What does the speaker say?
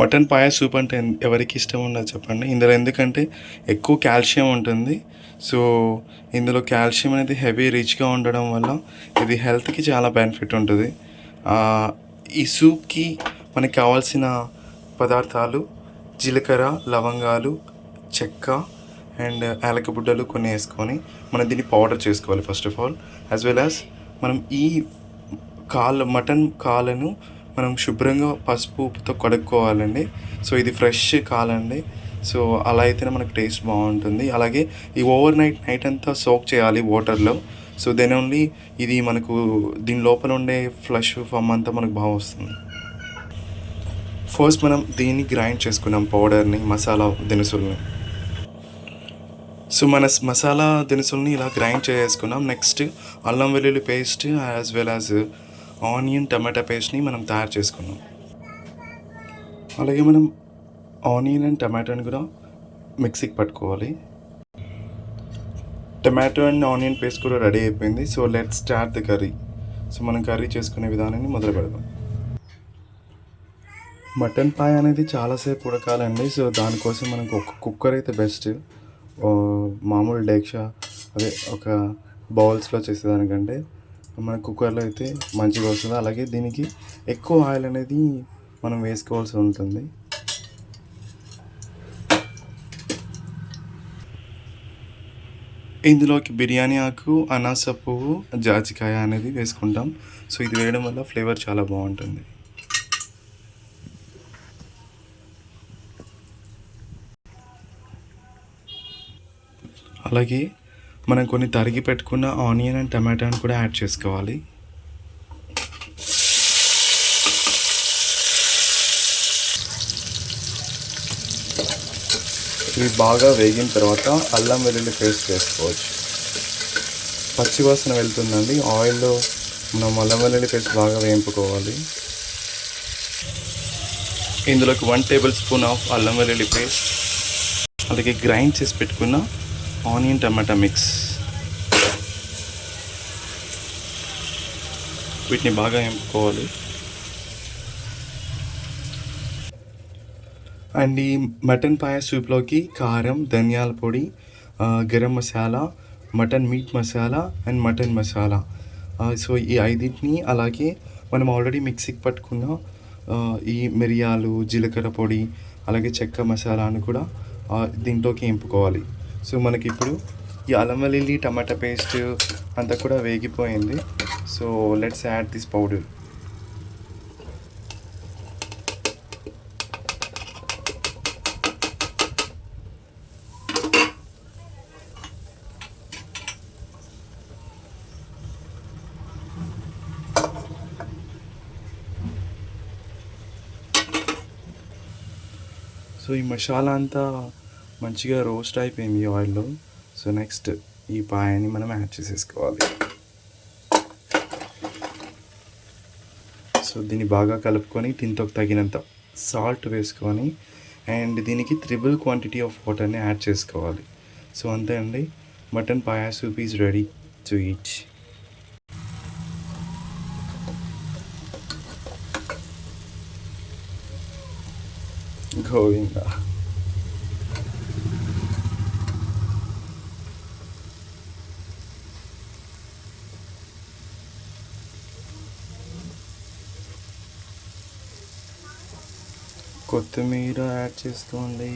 Mutton పాయ soup అంటే ఎవరికి ఇష్టం ఉండదు చెప్పండి. ఇందులో ఎందుకంటే ఎక్కువ కాల్షియం ఉంటుంది. సో ఇందులో కాల్షియం అనేది హెవీ రిచ్గా ఉండడం వల్ల ఇది హెల్త్కి చాలా బెనిఫిట్ ఉంటుంది. ఈ సూప్కి మనకి కావాల్సిన పదార్థాలు జీలకర్ర లవంగాలు చెక్క అండ్ యాలకబుడ్డలు కొన్ని వేసుకొని మనం దీన్ని పౌడర్ చేసుకోవాలి first of all. As well as మనం ఈ కాళ్ళ మటన్ కాళ్ళను మనం శుభ్రంగా పసుపు ఉప్పుతో కడుక్కోవాలండి. సో ఇది ఫ్రెష్ కాలండి. సో అలా అయితేనే మనకు టేస్ట్ బాగుంటుంది. అలాగే ఈ ఓవర్ నైట్ నైట్ అంతా సోక్ చేయాలి వాటర్లో. సో దెన్ ఓన్లీ ఇది మనకు దీని లోపల ఉండే ఫ్లష్ ఫమ్ అంతా మనకు బాగా వస్తుంది. ఫస్ట్ మనం దీన్ని గ్రైండ్ చేసుకున్నాం పౌడర్ని మసాలా దినుసుల్ని. సో మన మసాలా దినుసుల్ని ఇలా గ్రైండ్ చేసుకున్నాం. నెక్స్ట్ అల్లం వెల్లుల్లి paste as well as onion tomato పేస్ట్ని మనం తయారు చేసుకున్నాం. అలాగే మనం ఆనియన్ అండ్ టమాటోని కూడా మిక్సీకి పట్టుకోవాలి. టమాటో అండ్ ఆనియన్ పేస్ట్ కూడా రెడీ అయిపోయింది. So let start the curry. So మనం కర్రీ చేసుకునే విధానాన్ని మొదలు పెడదాం. మటన్ పాయ అనేది చాలాసేపు ఉడకాలండి. సో దానికోసం మనకు ఒక కుక్కర్ అయితే బెస్ట్. మామూలు డేక్షా అదే ఒక బౌల్స్లో చేసేదానికంటే. మన కుక్కర్లో అయితే మంచిగా వస్తుంది. అలాగే దీనికి ఎక్కువ ఆయిల్ అనేది మనం వేసుకోవాల్సి ఉంటుంది. ఇందులోకి బిర్యానీ ఆకు అనాస పువ్వు జాజికాయ అనేది వేసుకుంటాం. సో ఇది వేయడం వల్ల ఫ్లేవర్ చాలా బాగుంటుంది. అలాగే మనం కొన్ని తరిగి పెట్టుకున్న ఆనియన్ అండ్ టమాటాని కూడా యాడ్ చేసుకోవాలి. ఇవి బాగా వేగిన తర్వాత అల్లం వెల్లుల్లి పేస్ట్ వేసుకోవచ్చు. పచ్చివాసన వెళ్తుందండి. ఆయిల్లో మనం అల్లం వెల్లుల్లి పేస్ట్ బాగా వేయింపుకోవాలి. ఇందులోకి వన్ టేబుల్ స్పూన్ ఆఫ్ అల్లం వెల్లుల్లి పేస్ట్ అలాగే గ్రైండ్ చేసి పెట్టుకున్న ఆనియన్ టమాటా మిక్స్. వీటిని బాగా ఎంపుకోవాలి. అండ్ ఈ మటన్ పాయ సూప్లోకి కారం ధనియాల పొడి garam masala mutton meat masala and mutton masala. So ఈ ఐదింటిని అలాగే మనం ఆల్రెడీ మిక్సీకి పట్టుకున్న ఈ మిరియాలు జీలకర్ర పొడి అలాగే చెక్క మసాలాను కూడా దీంట్లోకి ఎంపుకోవాలి. సో మనకి ఇప్పుడు ఈ అల్లం వెల్లుల్లి టమాటా పేస్ట్ అంతా కూడా వేగిపోయింది. So let's add this powder so ఈ మసాలా అంతా మంచిగా రోస్ట్ అయిపోయింది ఆయిల్లో. సో నెక్స్ట్ ఈ పాయని మనం యాడ్ చేసేసుకోవాలి. సో దీన్ని బాగా కలుపుకొని దీంతో తగినంత సాల్ట్ వేసుకొని అండ్ దీనికి త్రిబుల్ క్వాంటిటీ ఆఫ్ వాటర్ని యాడ్ చేసుకోవాలి. సో అంతే అండి. Mutton paya soup is ready to eat. Govinda. కొత్తిమీర యాడ్ చేసుకోండి